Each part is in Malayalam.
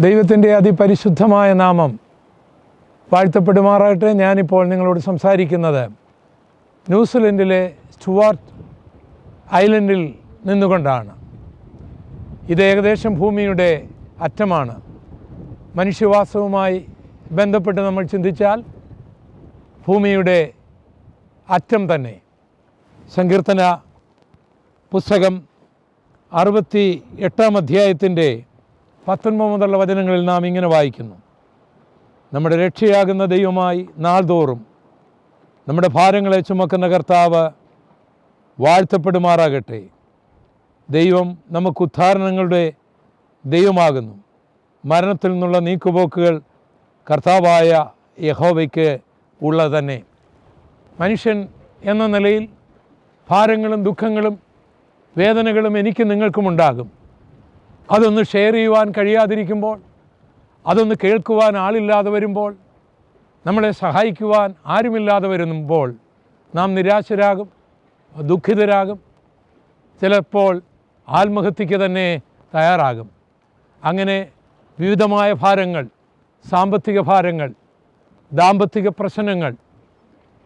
ദൈവത്തിന്റെ അതിപരിശുദ്ധമായ നാമം വാഴ്ത്തപ്പെടുമാറാകട്ടെ. ഞാനിപ്പോൾ നിങ്ങളോട് സംസാരിക്കുന്നത് ന്യൂസിലൻഡിലെ സ്റ്റുവാർട്ട് ഐലൻഡിൽ നിന്നുകൊണ്ടാണ്. ഇത് ഏകദേശം ഭൂമിയുടെ അറ്റമാണ്. മനുഷ്യവാസവുമായി ബന്ധപ്പെട്ട് നമ്മൾ ചിന്തിച്ചാൽ ഭൂമിയുടെ അറ്റം തന്നെ. സങ്കീർത്തന പുസ്തകം അറുപത്തി എട്ടാം അധ്യായത്തിന്റെ പത്തൊൻപത് മുതലുള്ള വചനങ്ങളിൽ നാം ഇങ്ങനെ വായിക്കുന്നു. നമ്മുടെ രക്ഷയാകുന്ന ദൈവമായി നാൾതോറും നമ്മുടെ ഭാരങ്ങളെ ചുമക്കുന്ന കർത്താവ് വാഴ്ത്തപ്പെടുമാറാകട്ടെ. ദൈവം നമുക്ക് ഉദ്ധാരണങ്ങളുടെ ദൈവമാകുന്നു. മരണത്തിൽ നിന്നുള്ള നീക്കുപോക്കുകൾ കർത്താവായ യഹോവയ്ക്ക് ഉള്ളത് തന്നെ. മനുഷ്യൻ എന്ന നിലയിൽ ഭാരങ്ങളും ദുഃഖങ്ങളും വേദനകളും എനിക്ക് നിങ്ങൾക്കുമുണ്ടാകും അതൊന്ന് ഷെയർ ചെയ്യുവാൻ കഴിയാതിരിക്കുമ്പോൾ അതൊന്ന് കേൾക്കുവാൻ ആളില്ലാതെ വരുമ്പോൾ നമ്മളെ സഹായിക്കുവാൻ ആരുമില്ലാതെ വരുമ്പോൾ നാം നിരാശരാകും ദുഃഖിതരാകും ചിലപ്പോൾ ആത്മഹത്യക്ക് തന്നെ തയ്യാറാകും. അങ്ങനെ വിവിധമായ ഭാരങ്ങൾ സാമ്പത്തിക ഭാരങ്ങൾ ദാമ്പത്തിക പ്രശ്നങ്ങൾ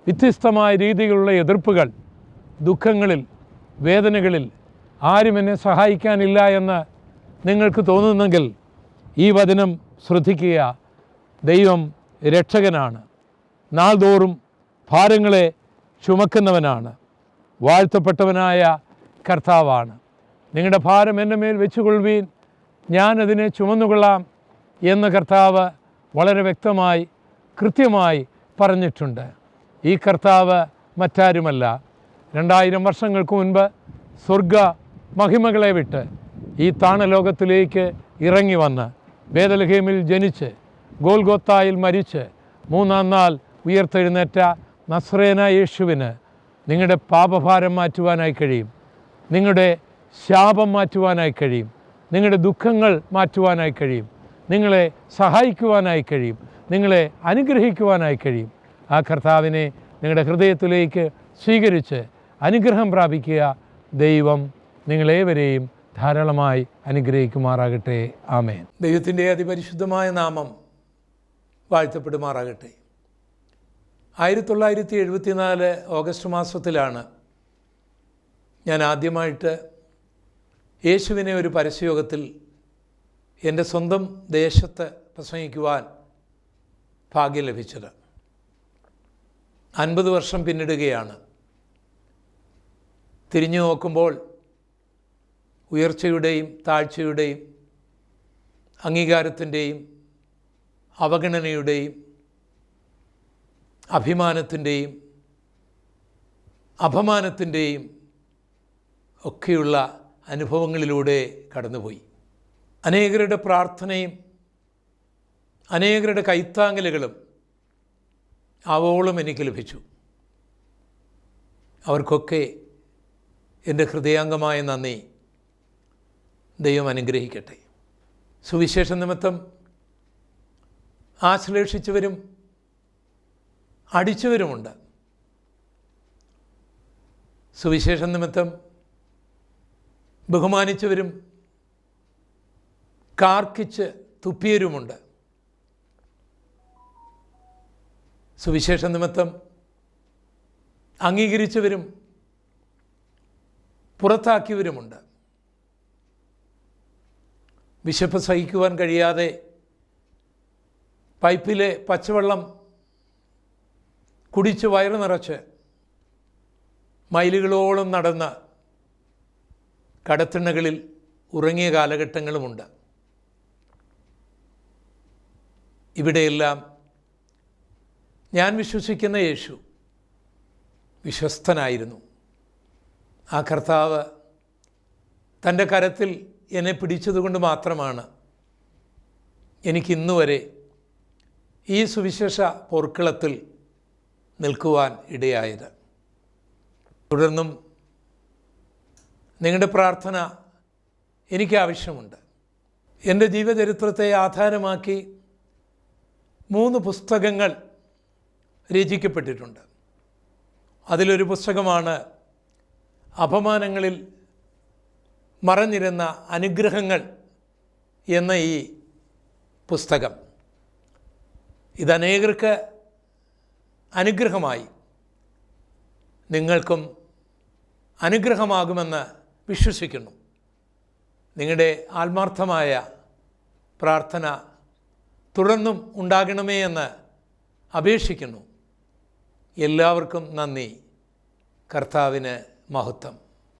വ്യത്യസ്തമായ രീതിയിലുള്ള എതിർപ്പുകൾ ദുഃഖങ്ങളിൽ വേദനകളിൽ ആരും എന്നെ സഹായിക്കാനില്ല എന്ന് നിങ്ങൾക്ക് തോന്നുന്നെങ്കിൽ ഈ വചനം ശ്രദ്ധിക്കുക. ദൈവം രക്ഷകനാണ്. നാൾതോറും ഭാരങ്ങളെ ചുമക്കുന്നവനാണ്. വാഴ്ത്തപ്പെട്ടവനായ കർത്താവാണ്. നിങ്ങളുടെ ഭാരം എന്റെ മേൽ വെച്ചുകൊള്ളുവീൻ. ഞാനതിനെ ചുമന്നുകൊള്ളാം എന്ന് കർത്താവ് വളരെ വ്യക്തമായി കൃത്യമായി പറഞ്ഞിട്ടുണ്ട്. ഈ കർത്താവ് മറ്റാരുമല്ല. രണ്ടായിരം വർഷങ്ങൾക്ക് മുൻപ് സ്വർഗ മഹിമകളെ വിട്ട് ഈ താണലോകത്തിലേക്ക് ഇറങ്ങി വന്ന് വേദലഹേമിൽ ജനിച്ച് ഗോൽഗോത്തായിൽ മരിച്ച് മൂന്നാം നാൾ ഉയർത്തെഴുന്നേറ്റ നസ്രേന യേശുവിന് നിങ്ങളുടെ പാപഭാരം മാറ്റുവാനായി കഴിയും. നിങ്ങളുടെ ശാപം മാറ്റുവാനായി കഴിയും. നിങ്ങളുടെ ദുഃഖങ്ങൾ മാറ്റുവാനായി കഴിയും. നിങ്ങളെ സഹായിക്കുവാനായി കഴിയും. നിങ്ങളെ അനുഗ്രഹിക്കുവാനായി കഴിയും. ആ കർത്താവിനെ നിങ്ങളുടെ ഹൃദയത്തിലേക്ക് സ്വീകരിച്ച് അനുഗ്രഹം പ്രാപിക്കുക ദൈവം നിങ്ങളേവരെയും ധാരാളമായി അനുഗ്രഹിക്കുമാറാകട്ടെ. ആമേൻ. ദൈവത്തിന്റെ അതിപരിശുദ്ധമായ നാമം വാഴ്ത്തപ്പെടുമാറാകട്ടെ. ആയിരത്തി തൊള്ളായിരത്തി എഴുപത്തിനാല് ഓഗസ്റ്റ് മാസത്തിലാണ് ഞാൻ ആദ്യമായിട്ട് യേശുവിനെ ഒരു പരസ്യയോഗത്തിൽ എന്റെ സ്വന്തം ദേശത്ത് പ്രസംഗിക്കുവാൻ ഭാഗ്യം ലഭിച്ചത്. അൻപത് വർഷം പിന്നിടുകയാണ്. തിരിഞ്ഞു നോക്കുമ്പോൾ ഉയർച്ചയുടെയും താഴ്ചയുടെയും അംഗീകാരത്തിന്റെയും അവഗണനയുടെയും അഭിമാനത്തിന്റെയും അപമാനത്തിന്റെയും ഒക്കെയുള്ള അനുഭവങ്ങളിലൂടെ കടന്നുപോയി. അനേകരുടെ പ്രാർത്ഥനയും അനേകരുടെ കൈത്താങ്ങലുകളും ആവോളം എനിക്ക് ലഭിച്ചു. അവർക്കൊക്കെ എന്റെ ഹൃദയാംഗമായ നന്ദി. ദൈവം അനുഗ്രഹിക്കട്ടെ. സുവിശേഷ നിമിത്തം ആശ്ലേഷിച്ചവരും അടിച്ചവരുമുണ്ട്. സുവിശേഷ നിമിത്തം ബഹുമാനിച്ചവരും കാർക്കിച്ച് തുപ്പിയരുമുണ്ട് സുവിശേഷ നിമിത്തം അംഗീകരിച്ചവരും പുറത്താക്കിയവരുമുണ്ട്. വിശപ്പ് സഹിക്കുവാൻ കഴിയാതെ പൈപ്പിലെ പച്ചവെള്ളം കുടിച്ച് വയറ് നിറച്ച് മൈലുകളോളം നടന്ന കടത്തിണ്ണകളിൽ ഉറങ്ങിയ കാലഘട്ടങ്ങളുമുണ്ട്. ഇവിടെയെല്ലാം ഞാൻ വിശ്വസിക്കുന്ന യേശു വിശ്വസ്തനായിരുന്നു. ആ കർത്താവ് തന്റെ കരത്തിൽ എന്നെ പിടിച്ചതുകൊണ്ട് മാത്രമാണ് എനിക്കിന്നു വരെ ഈ സുവിശേഷ പോർക്കിളത്തിൽ നിൽക്കുവാൻ ഇടയായത്. തുടർന്നും നിങ്ങളുടെ പ്രാർത്ഥന എനിക്ക് ആവശ്യമുണ്ട്. എന്റെ ജീവചരിത്രത്തെ ആധാരമാക്കി മൂന്ന് പുസ്തകങ്ങൾ രചിക്കപ്പെട്ടിട്ടുണ്ട്. അതിലൊരു പുസ്തകമാണ് അപമാനങ്ങളിൽ മറഞ്ഞിരുന്ന അനുഗ്രഹങ്ങൾ എന്ന ഈ പുസ്തകം. ഇതനേകർക്ക് അനുഗ്രഹമായി. നിങ്ങൾക്കും അനുഗ്രഹമാകുമെന്ന് വിശ്വസിക്കുന്നു. നിങ്ങളുടെ ആത്മാർത്ഥമായ പ്രാർത്ഥന തുടർന്നും ഉണ്ടാകണമേ എന്ന് അപേക്ഷിക്കുന്നു. എല്ലാവർക്കും നന്ദി. കർത്താവിന് മഹത്വം.